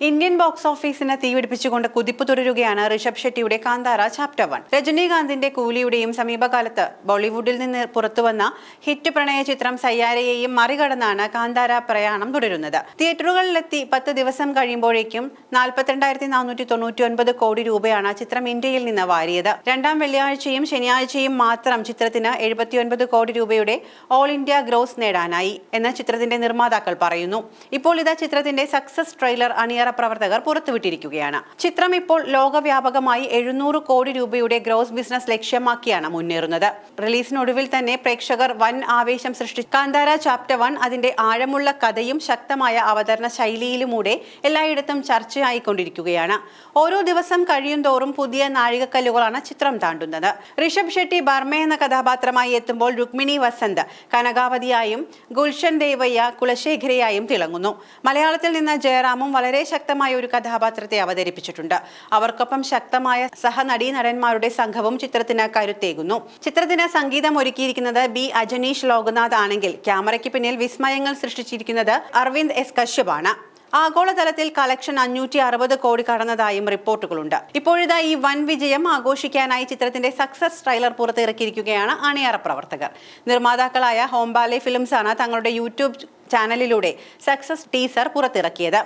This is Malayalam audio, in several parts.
ഇന്ത്യൻ ബോക്സ് ഓഫീസിന് തീപിടിപ്പിച്ചുകൊണ്ട് കുതിപ്പ് തുടരുകയാണ് ഋഷഭ് ഷെട്ടിയുടെ കാന്താര ചാപ്റ്റർ വൺ. രജനീകാന്തിന്റെ കൂലിയുടെയും സമീപകാലത്ത് ബോളിവുഡിൽ നിന്ന് പുറത്തുവന്ന ഹിറ്റ് പ്രണയ ചിത്രം സയ്യാരയെയും മറികടന്നാണ് കാന്താര പ്രയാണം തുടരുന്നത്. തിയേറ്ററുകളിലെത്തി പത്ത് ദിവസം കഴിയുമ്പോഴേക്കും നാൽപ്പത്തിരണ്ടായിരത്തി നാനൂറ്റി തൊണ്ണൂറ്റി ഒൻപത് കോടി രൂപയാണ് ചിത്രം ഇന്ത്യയിൽ നിന്ന് വാരിയത്. രണ്ടാം വെള്ളിയാഴ്ചയും ശനിയാഴ്ചയും മാത്രം ചിത്രത്തിന് എഴുപത്തിയൊൻപത് കോടി രൂപയുടെ ഓൾ ഇന്ത്യ ഗ്രോസ് നേടാനായി എന്ന് ചിത്രത്തിന്റെ നിർമ്മാതാക്കൾ പറയുന്നു. ഇപ്പോൾ ഇതാ ചിത്രത്തിന്റെ സക്സസ് ട്രെയിലർ അണിയറ പ്രവർത്തകർ പുറത്തുവിട്ടിരിക്കുകയാണ്. ചിത്രം ഇപ്പോൾ ലോകവ്യാപകമായി എഴുന്നൂറ് കോടി രൂപയുടെ ഗ്രോസ് ബിസിനസ് ലക്ഷ്യമാക്കിയാണ് മുന്നേറുന്നത്. റിലീസിനൊടുവിൽ തന്നെ പ്രേക്ഷകർ വൻ ആവേശം സൃഷ്ടിച്ചു കാന്താര ചാപ്റ്റർ വൺ അതിന്റെ ആഴമുള്ള കഥയും ശക്തമായ അവതരണ ശൈലിയിലുമൂടെ എല്ലായിടത്തും ചർച്ചയായിക്കൊണ്ടിരിക്കുകയാണ്. ഓരോ ദിവസം കഴിയും തോറും പുതിയ നാഴികക്കല്ലുകളാണ് ചിത്രം താണ്ടുന്നത്. ഋഷഭ് ഷെട്ടി ബർമ എന്ന കഥാപാത്രമായി എത്തുമ്പോൾ രുക്മിണി വസന്ത് കനകാവതിയായും ഗുൽഷൻ ദേവയ്യ കുലശേഖരയായും തിളങ്ങുന്നു. മലയാളത്തിൽ നിന്ന് ജയറാമും വളരെ ശക്തമായ ഒരു കഥാപാത്രത്തെ അവതരിപ്പിച്ചിട്ടുണ്ട്. അവർക്കൊപ്പം ശക്തമായ സഹനടീ നടന്മാരുടെ സംഘവും ചിത്രത്തിന് കരുത്തേകുന്നു. ചിത്രത്തിന് സംഗീതം ഒരുക്കിയിരിക്കുന്നത് ബി അജനീഷ് ലോകനാഥ് ആണെങ്കിൽ ക്യാമറയ്ക്ക് പിന്നിൽ വിസ്മയങ്ങൾ സൃഷ്ടിച്ചിരിക്കുന്നത് അരവിന്ദ് എസ് കശ്യപാണ്. ആഗോളതലത്തിൽ കളക്ഷൻ അഞ്ഞൂറ്റി അറുപത് കോടി കടന്നതായും റിപ്പോർട്ടുകളുണ്ട്. ഇപ്പോഴിതാ ഈ വൻ വിജയം ആഘോഷിക്കാനായി ചിത്രത്തിന്റെ സക്സസ് ട്രെയിലർ പുറത്തിറക്കിയിരിക്കുകയാണ് അണിയറ പ്രവർത്തകർ. നിർമ്മാതാക്കളായ ഹോംബാലെ ഫിലിംസ് ആണ് തങ്ങളുടെ യൂട്യൂബ് ചാനലിലൂടെ സക്സസ് ടീസർ പുറത്തിറക്കിയത്.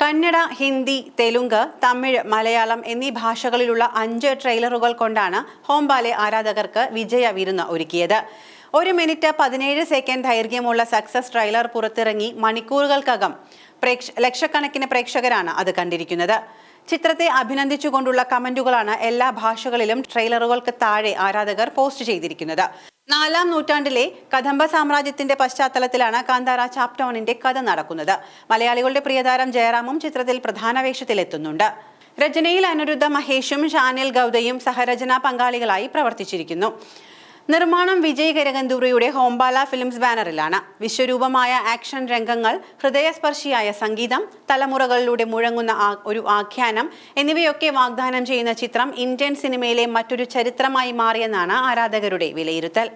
കന്നഡ ഹിന്ദി തെലുങ്ക് തമിഴ് മലയാളം എന്നീ ഭാഷകളിലുള്ള അഞ്ച് ട്രെയിലറുകൾ കൊണ്ടാണ് ഹോംബാലെ ആരാധകർക്ക് വിജയ വിരുന്ന് ഒരുക്കിയത്. ഒരു മിനിറ്റ് പതിനേഴ് സെക്കൻഡ് ദൈർഘ്യമുള്ള സക്സസ് ട്രെയിലർ പുറത്തിറങ്ങി മണിക്കൂറുകൾക്കകം പ്രേക്ഷ ലക്ഷക്കണക്കിന് പ്രേക്ഷകരാണ് അത് കണ്ടിരിക്കുന്നത്. ചിത്രത്തെ അഭിനന്ദിച്ചുകൊണ്ടുള്ള കമന്റുകളാണ് എല്ലാ ഭാഷകളിലും ട്രെയിലറുകൾക്ക് താഴെ ആരാധകർ പോസ്റ്റ് ചെയ്തിരിക്കുന്നത്. നാലാം നൂറ്റാണ്ടിലെ കദംബ സാമ്രാജ്യത്തിന്റെ പശ്ചാത്തലത്തിലാണ് കാന്താര ചാപ്റ്റോണിന്റെ കഥ നടക്കുന്നത്. മലയാളികളുടെ പ്രിയതാരം ജയറാമും ചിത്രത്തിൽ പ്രധാന വേഷത്തിലെത്തുന്നുണ്ട്. രചനയിൽ അനിരുദ്ധ മഹേഷും ഷാനിൽ ഗൗതയും സഹരചനാ പങ്കാളികളായി പ്രവർത്തിച്ചിരിക്കുന്നു. നിർമ്മാണം വിജയ് കരകന്തൂറിയുടെ ഹോംബാല ഫിലിംസ് ബാനറിലാണ്. വിശ്വരൂപമായ ആക്ഷൻ രംഗങ്ങൾ ഹൃദയസ്പർശിയായ സംഗീതം തലമുറകളിലൂടെ മുഴങ്ങുന്ന ഒരു ആഖ്യാനം എന്നിവയൊക്കെ വാഗ്ദാനം ചെയ്യുന്ന ചിത്രം ഇന്ത്യൻ സിനിമയിലെ മറ്റൊരു ചരിത്രമായി മാറിയെന്നാണ് ആരാധകരുടെ വിലയിരുത്തൽ.